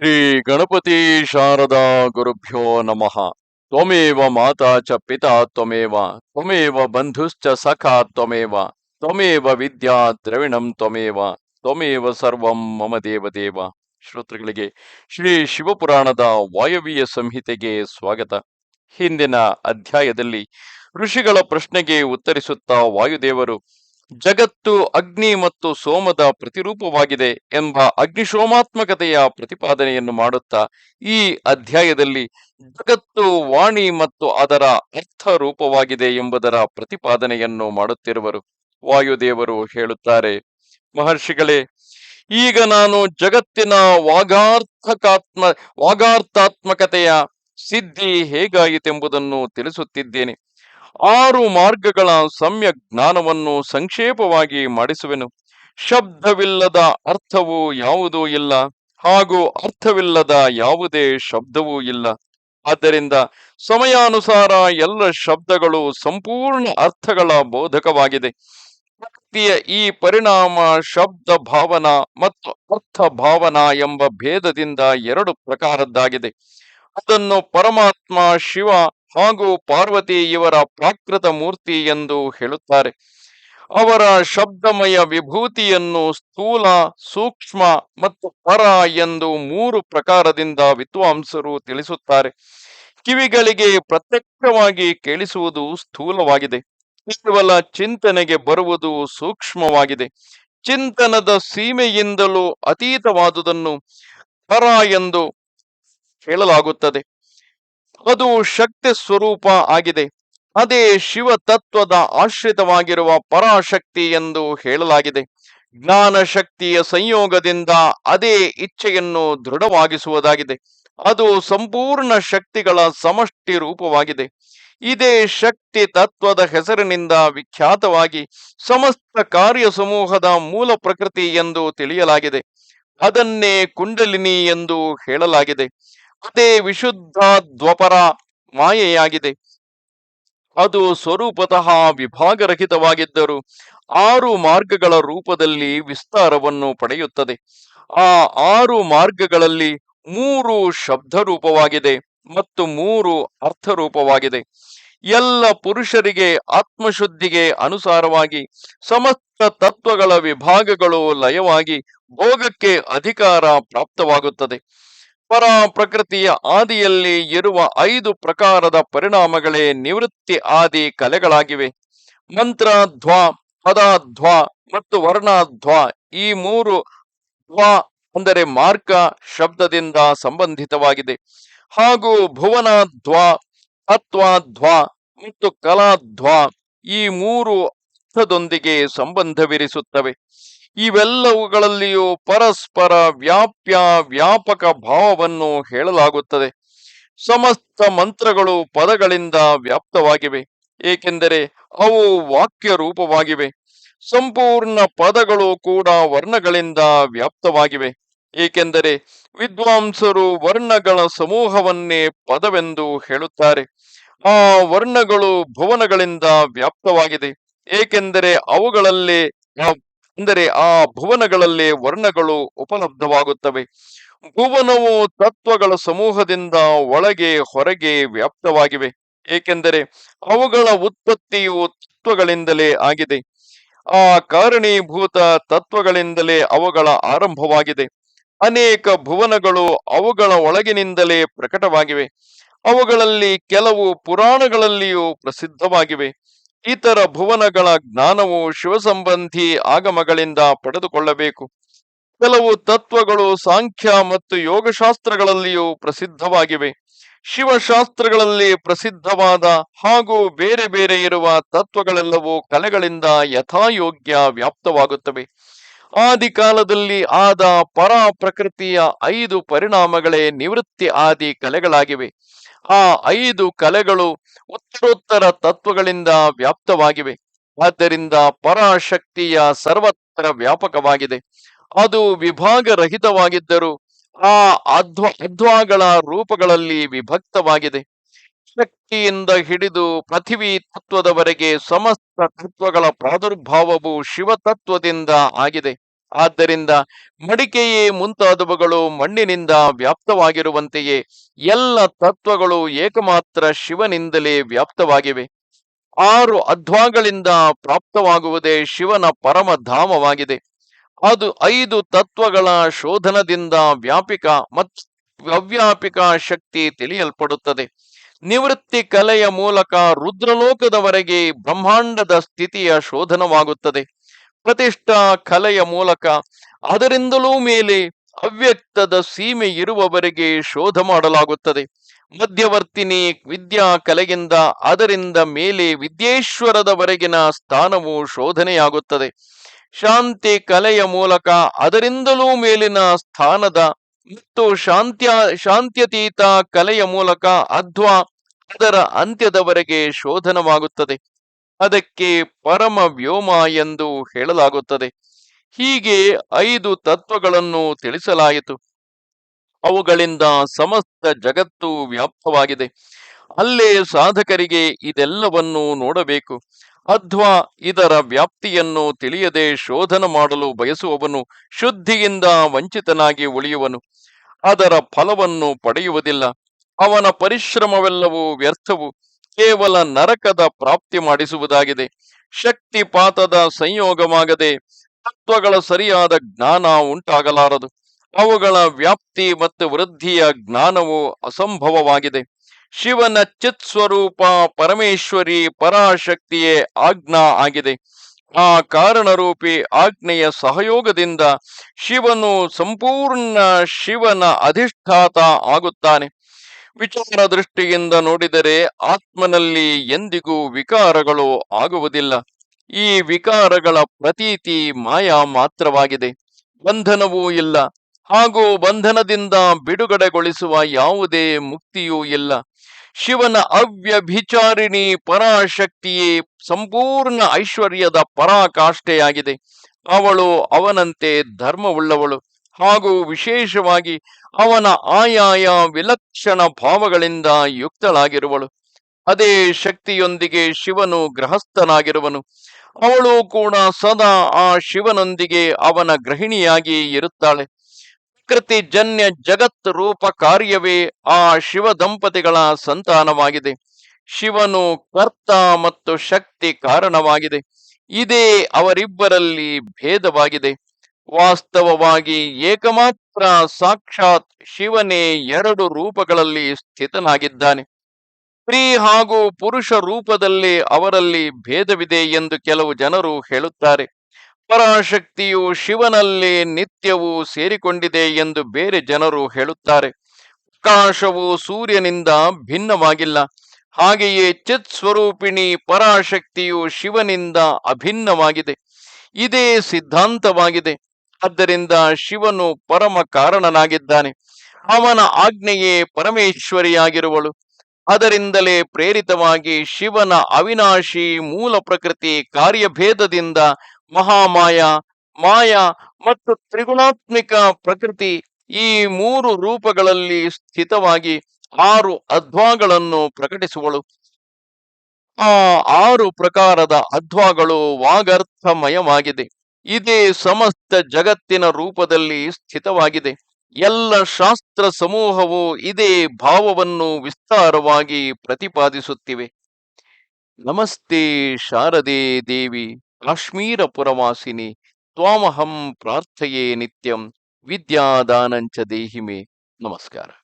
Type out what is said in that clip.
ಶ್ರೀ ಗಣಪತಿ ಶಾರದಾ ಗುರುಭ್ಯೋ ನಮಃ. ತ್ವಮೇವ ಮಾತಾ ಚ ಪಿತಾ ತ್ವಮೇವ ತ್ವಮೇವ ಬಂಧುಶ್ಚ ಸಖಾ ತ್ವಮೇವ ತ್ವಮೇವ ವಿದ್ಯಾ ದ್ರವಿಣಂ ತ್ವಮೇವ ತ್ವಮೇವ ಸರ್ವಂ ಮಮ ದೇವದೇವ ಶ್ರೋತೃಗಳಿಗೆ ಶ್ರೀ ಶಿವಪುರಾಣದ ವಾಯವ್ಯ ಸಂಹಿತೆಗೆ ಸ್ವಾಗತ. ಹಿಂದಿನ ಅಧ್ಯಾಯದಲ್ಲಿ ಋಷಿಗಳ ಪ್ರಶ್ನೆಗೆ ಉತ್ತರಿಸುತ್ತಾ ವಾಯುದೇವರು ಜಗತ್ತು ಅಗ್ನಿ ಮತ್ತು ಸೋಮದ ಪ್ರತಿರೂಪವಾಗಿದೆ ಎಂಬ ಅಗ್ನಿಶೋಮಾತ್ಮಕತೆಯ ಪ್ರತಿಪಾದನೆಯನ್ನು ಮಾಡುತ್ತಾ ಈ ಅಧ್ಯಾಯದಲ್ಲಿ ಜಗತ್ತು ವಾಣಿ ಮತ್ತು ಅದರ ಅರ್ಥ ರೂಪವಾಗಿದೆ ಎಂಬುದರ ಪ್ರತಿಪಾದನೆಯನ್ನು ಮಾಡುತ್ತಿರುವರು. ವಾಯುದೇವರು ಹೇಳುತ್ತಾರೆ, ಮಹರ್ಷಿಗಳೇ, ಈಗ ನಾನು ಜಗತ್ತಿನ ವಾಗಾರ್ಥಕಾತ್ಮ, ವಾಗಾರ್ಥಾತ್ಮಕತೆಯ ಸಿದ್ಧಿ ಹೇಗಾಯಿತೆಂಬುದನ್ನು ತಿಳಿಸುತ್ತಿದ್ದೇನೆ. ಆರು ಮಾರ್ಗಗಳ ಸಮ್ಯ ಜ್ಞಾನವನ್ನು ಸಂಕ್ಷೇಪವಾಗಿ ಮಾಡಿಸುವೆನು. ಶಬ್ದವಿಲ್ಲದ ಅರ್ಥವು ಯಾವುದೂ ಇಲ್ಲ ಹಾಗೂ ಅರ್ಥವಿಲ್ಲದ ಯಾವುದೇ ಶಬ್ದವೂ ಇಲ್ಲ. ಆದ್ದರಿಂದ ಸಮಯಾನುಸಾರ ಎಲ್ಲ ಶಬ್ದಗಳು ಸಂಪೂರ್ಣ ಅರ್ಥಗಳ ಬೋಧಕವಾಗಿದೆ. ಭಕ್ತಿಯ ಈ ಪರಿಣಾಮ ಶಬ್ದ ಭಾವನಾ ಮತ್ತು ಅರ್ಥ ಭಾವನಾ ಎಂಬ ಭೇದದಿಂದ ಎರಡು ಪ್ರಕಾರದ್ದಾಗಿದೆ. ಅದನ್ನು ಪರಮಾತ್ಮ ಶಿವ ಹಾಗೂ ಪಾರ್ವತಿ ಇವರ ಪ್ರಾಕೃತ ಮೂರ್ತಿ ಎಂದು ಹೇಳುತ್ತಾರೆ. ಅವರ ಶಬ್ದಮಯ ವಿಭೂತಿಯನ್ನು ಸ್ಥೂಲ, ಸೂಕ್ಷ್ಮ ಮತ್ತು ಪರ ಎಂದು ಮೂರು ಪ್ರಕಾರದಿಂದ ವಿದ್ವಾಂಸರು ತಿಳಿಸುತ್ತಾರೆ. ಕಿವಿಗಳಿಗೆ ಪ್ರತ್ಯಕ್ಷವಾಗಿ ಕೇಳಿಸುವುದು ಸ್ಥೂಲವಾಗಿದೆ. ಕೇವಲ ಚಿಂತನೆಗೆ ಬರುವುದು ಸೂಕ್ಷ್ಮವಾಗಿದೆ. ಚಿಂತನದ ಸೀಮೆಯಿಂದಲೂ ಅತೀತವಾದುದನ್ನು ಪರ ಎಂದು ಹೇಳಲಾಗುತ್ತದೆ. ಅದು ಶಕ್ತಿ ಸ್ವರೂಪ ಆಗಿದೆ. ಅದೇ ಶಿವ ತತ್ವದ ಆಶ್ರಿತವಾಗಿರುವ ಪರಾಶಕ್ತಿ ಎಂದು ಹೇಳಲಾಗಿದೆ. ಜ್ಞಾನ ಶಕ್ತಿಯ ಸಂಯೋಗದಿಂದ ಅದೇ ಇಚ್ಛೆಯನ್ನು ದೃಢವಾಗಿಸುವುದಾಗಿದೆ. ಅದು ಸಂಪೂರ್ಣ ಶಕ್ತಿಗಳ ಸಮಷ್ಟಿ ರೂಪವಾಗಿದೆ. ಇದೇ ಶಕ್ತಿ ತತ್ವದ ಹೆಸರಿನಿಂದ ವಿಖ್ಯಾತವಾಗಿ ಸಮಸ್ತ ಕಾರ್ಯ ಸಮೂಹದ ಮೂಲ ಪ್ರಕೃತಿ ಎಂದು ತಿಳಿಯಲಾಗಿದೆ. ಅದನ್ನೇ ಕುಂಡಲಿನಿ ಎಂದು ಹೇಳಲಾಗಿದೆ. ಅದೇ ವಿಶುದ್ಧ ದ್ವಪರ ಮಾಯೆಯಾಗಿದೆ. ಅದು ಸ್ವರೂಪತಃ ವಿಭಾಗರಹಿತವಾಗಿದ್ದರೂ ಆರು ಮಾರ್ಗಗಳ ರೂಪದಲ್ಲಿ ವಿಸ್ತಾರವನ್ನು ಪಡೆಯುತ್ತದೆ. ಆ ಆರು ಮಾರ್ಗಗಳಲ್ಲಿ ಮೂರು ಶಬ್ದ ರೂಪವಾಗಿದೆ ಮತ್ತು ಮೂರು ಅರ್ಥ ರೂಪವಾಗಿದೆ ಎಲ್ಲ ಪುರುಷರಿಗೆ ಆತ್ಮಶುದ್ಧಿಗೆ ಅನುಸಾರವಾಗಿ ಸಮಸ್ತ ತತ್ವಗಳ ವಿಭಾಗಗಳು ಲಯವಾಗಿ ಭೋಗಕ್ಕೆ ಅಧಿಕಾರ ಪ್ರಾಪ್ತವಾಗುತ್ತದೆ. ಪರ ಪ್ರಕೃತಿಯ ಆದಿಯಲ್ಲಿ ಇರುವ ಐದು ಪ್ರಕಾರದ ಪರಿಣಾಮಗಳೇ ನಿವೃತ್ತಿ ಆದಿ ಕಲೆಗಳಾಗಿವೆ. ಮಂತ್ರ ಧ್ವ ಪದಾಧ್ವ ಮತ್ತು ವರ್ಣಧ್ವ ಈ ಮೂರು ಧ್ವ ಅಂದರೆ ಮಾರ್ಗ, ಶಬ್ದದಿಂದ ಸಂಬಂಧಿತವಾಗಿದೆ. ಹಾಗೂ ಭುವನಧ್ವ, ತತ್ವಧ್ವ ಮತ್ತು ಕಲಾಧ್ವ ಈ ಮೂರು ಅರ್ಥದೊಂದಿಗೆ ಸಂಬಂಧವಿರಿಸುತ್ತವೆ. ಇವೆಲ್ಲವುಗಳಲ್ಲಿಯೂ ಪರಸ್ಪರ ವ್ಯಾಪ್ಯ ವ್ಯಾಪಕ ಭಾವವನ್ನು ಹೇಳಲಾಗುತ್ತದೆ. ಸಮಸ್ತ ಮಂತ್ರಗಳು ಪದಗಳಿಂದ ವ್ಯಾಪ್ತವಾಗಿವೆ, ಏಕೆಂದರೆ ಅವು ವಾಕ್ಯ ರೂಪವಾಗಿವೆ ಸಂಪೂರ್ಣ ಪದಗಳು ಕೂಡ ವರ್ಣಗಳಿಂದ ವ್ಯಾಪ್ತವಾಗಿವೆ, ಏಕೆಂದರೆ ವಿದ್ವಾಂಸರು ವರ್ಣಗಳ ಸಮೂಹವನ್ನೇ ಪದವೆಂದು ಹೇಳುತ್ತಾರೆ. ಆ ವರ್ಣಗಳು ಭುವನಗಳಿಂದ ವ್ಯಾಪ್ತವಾಗಿದೆ, ಏಕೆಂದರೆ ಅವುಗಳಲ್ಲೇ ಅಂದರೆ ಆ ಭುವನಗಳಲ್ಲಿ ವರ್ಣಗಳು ಉಪಲಬ್ಧವಾಗುತ್ತವೆ. ಭುವನವು ತತ್ವಗಳ ಸಮೂಹದಿಂದ ಒಳಗೆ ಹೊರಗೆ ವ್ಯಾಪ್ತವಾಗಿವೆ. ಏಕೆಂದರೆ ಅವುಗಳ ಉತ್ಪತ್ತಿಯು ತತ್ವಗಳಿಂದಲೇ ಆಗಿದೆ. ಆ ಕಾರಣೀಭೂತ ತತ್ವಗಳಿಂದಲೇ ಅವುಗಳ ಆರಂಭವಾಗಿದೆ. ಅನೇಕ ಭುವನಗಳು ಅವುಗಳ ಒಳಗಿನಿಂದಲೇ ಪ್ರಕಟವಾಗಿವೆ. ಅವುಗಳಲ್ಲಿ ಕೆಲವು ಪುರಾಣಗಳಲ್ಲಿಯೂ ಪ್ರಸಿದ್ಧವಾಗಿವೆ. ಇತರ ಭುವನಗಳ ಜ್ಞಾನವು ಶಿವಸಂಬಂಧಿ ಆಗಮಗಳಿಂದ ಪಡೆದುಕೊಳ್ಳಬೇಕು. ಕೆಲವು ತತ್ವಗಳು ಸಾಂಖ್ಯ ಮತ್ತು ಯೋಗಶಾಸ್ತ್ರಗಳಲ್ಲಿಯೂ ಪ್ರಸಿದ್ಧವಾಗಿವೆ. ಶಿವಶಾಸ್ತ್ರಗಳಲ್ಲಿ ಪ್ರಸಿದ್ಧವಾದ ಹಾಗೂ ಬೇರೆ ಬೇರೆ ಇರುವ ತತ್ವಗಳೆಲ್ಲವೂ ಕಲೆಗಳಿಂದ ಯಥಾಯೋಗ್ಯ ವ್ಯಾಪ್ತವಾಗುತ್ತವೆ. ಆದಿ ಕಾಲದಲ್ಲಿ ಆದ ಪರ ಪ್ರಕೃತಿಯ ಐದು ಪರಿಣಾಮಗಳೇ ನಿವೃತ್ತಿ ಆದಿ ಕಲೆಗಳಾಗಿವೆ. ಆ ಐದು ಕಲೆಗಳು ಉತ್ತರೋತ್ತರ ತತ್ವಗಳಿಂದ ವ್ಯಾಪ್ತವಾಗಿವೆ. ಆದ್ದರಿಂದ ಪರಾಶಕ್ತಿಯ ಸರ್ವತ್ರ ವ್ಯಾಪಕವಾಗಿದೆ. ಅದು ವಿಭಾಗರಹಿತವಾಗಿದ್ದರೂ ಆ ಅಧ್ವ, ಅಧ್ವಾಗಳ ರೂಪಗಳಲ್ಲಿ ವಿಭಕ್ತವಾಗಿದೆ. ಶಕ್ತಿಯಿಂದ ಹಿಡಿದು ಪೃಥಿವಿ ತತ್ವದವರೆಗೆ ಸಮಸ್ತ ತತ್ವಗಳ ಪ್ರಾದುರ್ಭಾವವು ಶಿವತತ್ವದಿಂದ ಆಗಿದೆ. ಆದ್ದರಿಂದ ಮಡಿಕೆಯೇ ಮುಂತಾದವುಗಳು ಮಣ್ಣಿನಿಂದ ವ್ಯಾಪ್ತವಾಗಿರುವಂತೆಯೇ ಎಲ್ಲ ತತ್ವಗಳು ಏಕಮಾತ್ರ ಶಿವನಿಂದಲೇ ವ್ಯಾಪ್ತವಾಗಿವೆ. ಆರು ಅಧ್ವಾಗಳಿಂದ ಪ್ರಾಪ್ತವಾಗುವುದೇ ಶಿವನ ಪರಮಧಾಮವಾಗಿದೆ. ಅದು ಐದು ತತ್ವಗಳ ಶೋಧನದಿಂದ ವ್ಯಾಪಿಕ ಮತ್ತು ಅವ್ಯಾಪಿಕ ಶಕ್ತಿ ತಿಳಿಯಲ್ಪಡುತ್ತದೆ. ನಿವೃತ್ತಿ ಕಲೆಯ ಮೂಲಕ ರುದ್ರಲೋಕದವರೆಗೆ ಬ್ರಹ್ಮಾಂಡದ ಸ್ಥಿತಿಯ ಶೋಧನವಾಗುತ್ತದೆ. ಪ್ರತಿಷ್ಠಾ ಕಲೆಯ ಮೂಲಕ ಅದರಿಂದಲೂ ಮೇಲೆ ಅವ್ಯಕ್ತದ ಸೀಮೆ ಇರುವವರೆಗೆ ಶೋಧ ಮಾಡಲಾಗುತ್ತದೆ. ಮಧ್ಯವರ್ತಿನಿ ವಿದ್ಯಾ ಕಲೆಯಿಂದ ಅದರಿಂದ ಮೇಲೆ ವಿದ್ಯೇಶ್ವರದವರೆಗಿನ ಸ್ಥಾನವು ಶೋಧನೆಯಾಗುತ್ತದೆ. ಶಾಂತಿ ಕಲೆಯ ಮೂಲಕ ಅದರಿಂದಲೂ ಮೇಲಿನ ಸ್ಥಾನದ ಮತ್ತು ಶಾಂತ್ಯ ಶಾಂತ್ಯತೀತ ಕಲೆಯ ಮೂಲಕ ಅಧ್ವಾ ಅದರ ಅಂತ್ಯದವರೆಗೆ ಶೋಧನವಾಗುತ್ತದೆ. ಅದಕ್ಕೆ ಪರಮ ವ್ಯೋಮ ಎಂದು ಹೇಳಲಾಗುತ್ತದೆ. ಹೀಗೆ ಐದು ತತ್ವಗಳನ್ನು ತಿಳಿಸಲಾಯಿತು. ಅವುಗಳಿಂದ ಸಮಸ್ತ ಜಗತ್ತು ವ್ಯಾಪ್ತವಾಗಿದೆ. ಅಲ್ಲೇ ಸಾಧಕರಿಗೆ ಇದೆಲ್ಲವನ್ನು ನೋಡಬೇಕು. ಅಧ್ವಾ ಇದರ ವ್ಯಾಪ್ತಿಯನ್ನು ತಿಳಿಯದೆ ಶೋಧನ ಮಾಡಲು ಬಯಸುವವನು ಶುದ್ಧಿಯಿಂದ ವಂಚಿತನಾಗಿ ಉಳಿಯುವನು. ಅದರ ಫಲವನ್ನು ಪಡೆಯುವುದಿಲ್ಲ. ಅವನ ಪರಿಶ್ರಮವೆಲ್ಲವೂ ವ್ಯರ್ಥವು. ಕೇವಲ ನರಕದ ಪ್ರಾಪ್ತಿ ಮಾಡಿಸುವುದಾಗಿದೆ. ಶಕ್ತಿಪಾತದ ಸಂಯೋಗವಾಗದೆ ತತ್ವಗಳ ಸರಿಯಾದ ಜ್ಞಾನ ಉಂಟಾಗಲಾರದು. ಅವುಗಳ ವ್ಯಾಪ್ತಿ ಮತ್ತು ವೃದ್ಧಿಯ ಜ್ಞಾನವು ಅಸಂಭವವಾಗಿದೆ. ಶಿವನ ಚಿತ್ ಸ್ವರೂಪ ಪರಮೇಶ್ವರಿ ಪರಾಶಕ್ತಿಯೇ ಆಜ್ಞಾ ಆಗಿದೆ. ಆ ಕಾರಣರೂಪಿ ಆಜ್ಞೆಯ ಸಹಯೋಗದಿಂದ ಶಿವನು ಸಂಪೂರ್ಣ ಶಿವನ ಅಧಿಷ್ಠಾತ ಆಗುತ್ತಾನೆ. ವಿಚಾರ ದೃಷ್ಟಿಯಿಂದ ನೋಡಿದರೆ ಆತ್ಮನಲ್ಲಿ ಎಂದಿಗೂ ವಿಕಾರಗಳು ಆಗುವುದಿಲ್ಲ. ಈ ವಿಕಾರಗಳ ಪ್ರತೀತಿ ಮಾಯಾ ಮಾತ್ರವಾಗಿದೆ. ಬಂಧನವೂ ಇಲ್ಲ. ಹಾಗೂ ಬಂಧನದಿಂದ ಬಿಡುಗಡೆಗೊಳಿಸುವ ಯಾವುದೇ ಮುಕ್ತಿಯೂ ಇಲ್ಲ. ಶಿವನ ಅವ್ಯಭಿಚಾರಿಣಿ ಪರಾಶಕ್ತಿಯೇ ಸಂಪೂರ್ಣ ಐಶ್ವರ್ಯದ ಪರಾಕಾಷ್ಠೆಯಾಗಿದೆ. ಅವಳು ಅವನಂತೆ ಧರ್ಮವುಳ್ಳವಳು. ಹಾಗೂ ವಿಶೇಷವಾಗಿ ಅವನ ಆಯಾಯ ವಿಲಕ್ಷಣ ಭಾವಗಳಿಂದ ಯುಕ್ತಳಾಗಿರುವಳು. ಅದೇ ಶಕ್ತಿಯೊಂದಿಗೆ ಶಿವನು ಗೃಹಸ್ಥನಾಗಿರುವನು. ಅವಳು ಕೂಡ ಸದಾ ಆ ಶಿವನೊಂದಿಗೆ ಅವನ ಗೃಹಿಣಿಯಾಗಿ ಇರುತ್ತಾಳೆ. ಪ್ರಕೃತಿ ಜನ್ಯ ಜಗತ್ ರೂಪ ಕಾರ್ಯವೇ ಆ ಶಿವ ದಂಪತಿಗಳ ಸಂತಾನವಾಗಿದೆ. ಶಿವನು ಕರ್ತ ಮತ್ತು ಶಕ್ತಿ ಕಾರಣವಾಗಿದೆ. ಇದೇ ಅವರಿಬ್ಬರಲ್ಲಿ ಭೇದವಾಗಿದೆ. ವಾಸ್ತವವಾಗಿ ಏಕಮಾತ್ರ ಸಾಕ್ಷಾತ್ ಶಿವನೇ ಎರಡು ರೂಪಗಳಲ್ಲಿ ಸ್ಥಿತನಾಗಿದ್ದಾನೆ. ಸ್ತ್ರೀ ಹಾಗೂ ಪುರುಷ ರೂಪದಲ್ಲಿ ಅವರಲ್ಲಿ ಭೇದವಿದೆ ಎಂದು ಕೆಲವು ಜನರು ಹೇಳುತ್ತಾರೆ. ಪರಾಶಕ್ತಿಯು ಶಿವನಲ್ಲಿ ನಿತ್ಯವೂ ಸೇರಿಕೊಂಡಿದೆ ಎಂದು ಬೇರೆ ಜನರು ಹೇಳುತ್ತಾರೆ. ಪ್ರಕಾಶವು ಸೂರ್ಯನಿಂದ ಭಿನ್ನವಾಗಿಲ್ಲ. ಹಾಗೆಯೇ ಚಿತ್ ಸ್ವರೂಪಿಣಿ ಪರಾಶಕ್ತಿಯು ಶಿವನಿಂದ ಅಭಿನ್ನವಾಗಿದೆ. ಇದೇ ಸಿದ್ಧಾಂತವಾಗಿದೆ. ಆದ್ದರಿಂದ ಶಿವನು ಪರಮ ಕಾರಣನಾಗಿದ್ದಾನೆ. ಅವನ ಆಜ್ಞೆಯೇ ಪರಮೇಶ್ವರಿಯಾಗಿರುವಳು. ಅದರಿಂದಲೇ ಪ್ರೇರಿತವಾಗಿ ಶಿವನ ಅವಿನಾಶಿ ಮೂಲ ಪ್ರಕೃತಿ ಕಾರ್ಯಭೇದದಿಂದ ಮಹಾಮಾಯ, ಮಾಯ ಮತ್ತು ತ್ರಿಗುಣಾತ್ಮಿಕ ಪ್ರಕೃತಿ ಈ ಮೂರು ರೂಪಗಳಲ್ಲಿ ಸ್ಥಿತವಾಗಿ ಆರು ಅಧ್ವಾಗಳನ್ನು ಪ್ರಕಟಿಸುವಳು. ಆ ಆರು ಪ್ರಕಾರದ ಅಧ್ವಾಗಳು ವಾಗರ್ಥಮಯವಾಗಿದೆ. ಇದೇ ಸಮಸ್ತ ಜಗತ್ತಿನ ರೂಪದಲ್ಲಿ ಸ್ಥಿತವಾಗಿದೆ. ಎಲ್ಲ ಶಾಸ್ತ್ರ ಸಮೂಹವು ಇದೇ ಭಾವವನ್ನು ವಿಸ್ತಾರವಾಗಿ ಪ್ರತಿಪಾದಿಸುತ್ತಿವೆ. ನಮಸ್ತೆ ಶಾರದೆ ದೇವಿ ಕಾಶ್ಮೀರ ಪುರವಾಸಿನಿ ತ್ವಾಮಹಂ ಪ್ರಾರ್ಥೆಯೇ ನಿತ್ಯಂ, ವಿದ್ಯಾದಾನಂಚ ದೇಹಿಮೆ. ನಮಸ್ಕಾರ.